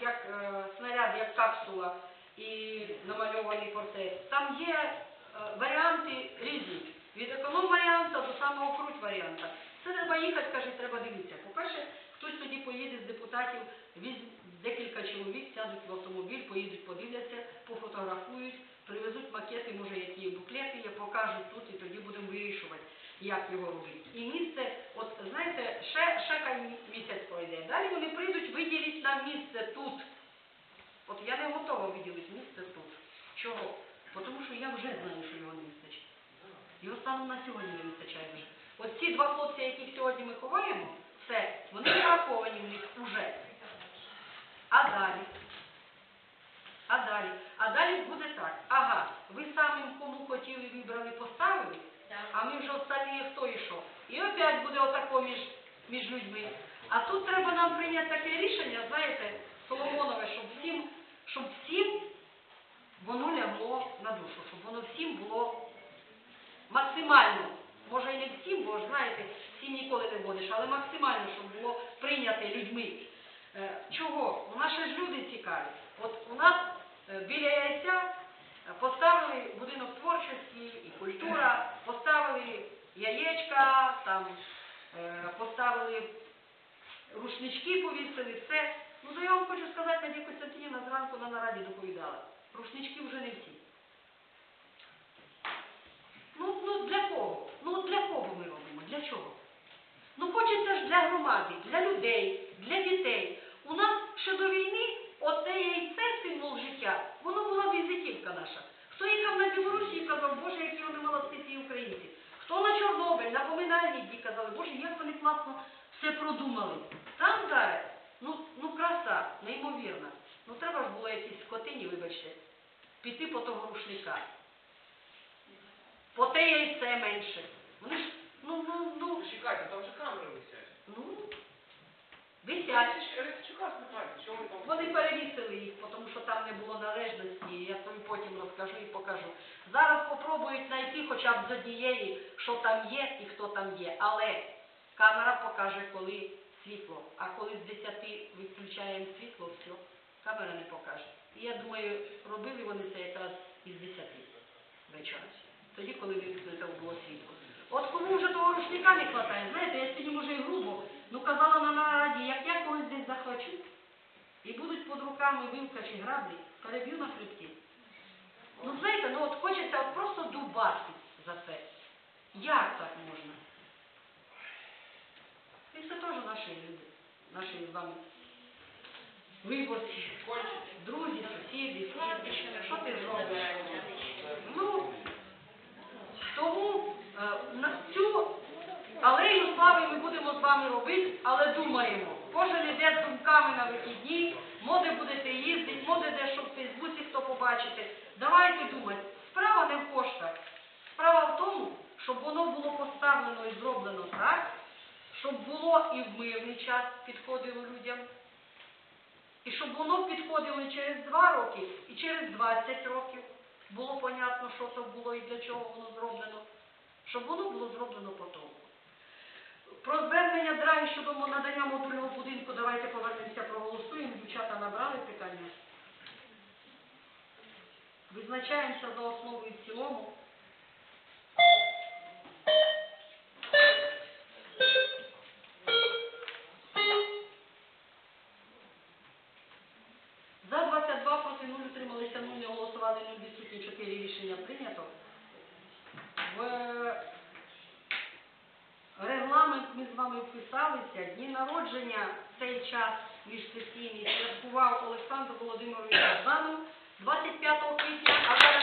як е, снаряд, як капсула і намальований портрет. Там є е, варіанти різні. Від економ-варіанта до самого круть варіанта. Це треба їхати, каже, треба дивитися. По-перше, хтось тоді поїде з депутатів, декілька чоловік, сядуть в автомобіль, поїдуть, подивляться, пофотографують, привезуть макети, може, які буклети є, покажуть тут, і тоді будемо вирішувати, як його робити. І місце, от знаєте, ще, ще місяць. Далі вони прийдуть, виділіть нам місце тут. От я не готова виділити місце тут. Чого? Бо Тому що я вже знаю, що його не вистачить. Його станом на сьогодні не вистачає вже. Ось ці два хлопці, яких сьогодні ми ховаємо, все, вони враховані в них уже. А далі? А далі? А далі буде так. Ага, ви самим кому хотіли, вибрали, поставили, а ми вже остальні хто і що. І опять буде отако між, між людьми. А тут треба нам прийняти таке рішення, знаєте, Соломонове, щоб всім, щоб всім воно лягло на душу, щоб воно всім було максимально, може і не всім, бо ж знаєте, всім ніколи не будеш, але максимально, щоб було прийняте людьми. Е, Чого? У нас ще ж люди цікаві. От у нас е, біля яйця поставили будинок творчості і культура, поставили яєчка, там е, поставили рушнички, повісили, все. Ну, то я вам хочу сказати, Надія Костянтинівна зранку на нараді доповідала. Рушнички вже не всі. Ну, ну для кого? Ну для кого ми робимо? Для чого? Ну хочеться ж для громади, для людей, для дітей. У нас ще до війни оце яйце символ життя, воно була візитівка наша. Хто їхав на Білорусі і казав, Боже, які вони молодці ці українці. Хто на Чорнобиль, на поминальні дні казали, Боже, як вони класно все продумали. Там зараз, ну, ну краса, неймовірна. Ну треба ж було якісь скотині, вибачте, піти по того рушника. По те яйце менше. Вони ж, ну, ну, ну, Чекайте, там же камери висять. ну, висять. Рецичука спитайте, чому там? Вони перевісили їх, тому що там не було належності, я тобі потім розкажу і покажу. Зараз попробують знайти хоча б з однієї, що там є і хто там є. Але камера покаже, коли світло. А коли з 10 відключаємо світло, все, камера не покаже. І я думаю, робили вони це якраз із 10 вечора. Тоді, коли вимкнуто було світло. От кому вже того рушника не вистачає, знаєте, я сьогодні може і грубо, ну казала на нараді, як я когось десь захочу, і будуть під руками вилка чи граблі, переб'ю на хребті. Ну знаєте, ну от хочеться просто дубати за це. Як так можна? Наші люди, наші з вами виборці, друзі, сусіди. Що ти зробиш? Ну, тому е, на цю алею слави ми будемо з вами робити, але думаємо. Кожен іде з думками на вихідні, моде будете їздити, моде де що в Фейсбуці хто побачите. Давайте думати. Справа не в коштах. Справа в тому, щоб воно було поставлено і зроблено щоб було і в мирний час підходило людям. І щоб воно підходило і через два роки, і через 20 років було понятно, що це було і для чого воно зроблено, щоб воно було зроблено по тому. Про звернення драйв щодо надання модульного будинку давайте повернемося, проголосуємо. Дівчата набрали питання. Визначаємося за основу і в цілому. Відсутні 4 рішення прийнято. В регламент ми з вами вписалися. Дні народження в цей час міжсесійний святкував Олександр Володимирович Жданов 25 квітня, а зараз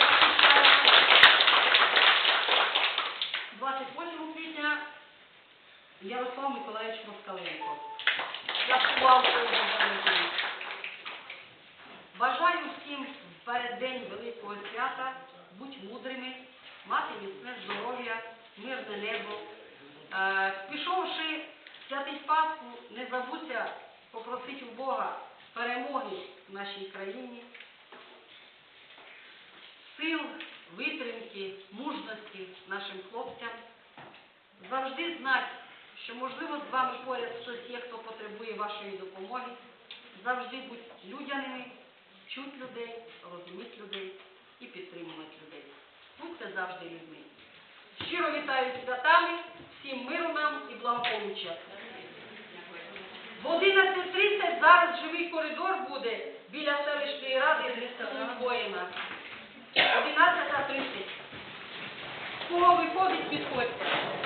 28 квітня Ярослав Миколаївич Москаленко. Святкував Бажаю всім в переддень Великого свята бути мудрими, мати міцне здоров'я, мирне небо. Е, пішовши в святий Пасху, не забудьте попросити у Бога перемоги в нашій країні, сил, витримки, мужності нашим хлопцям. Завжди знати, що можливо з вами поряд хтось є, хто потребує вашої допомоги. завжди будь людяними, чуть людей, розуміть людей і підтримувати людей. Будьте завжди людьми. Щиро вітаю святами, всім миру нам і благополуччя. В 11.30 зараз живий коридор буде біля селищної ради з воїна. 11.30. Кого виходить, підходьте.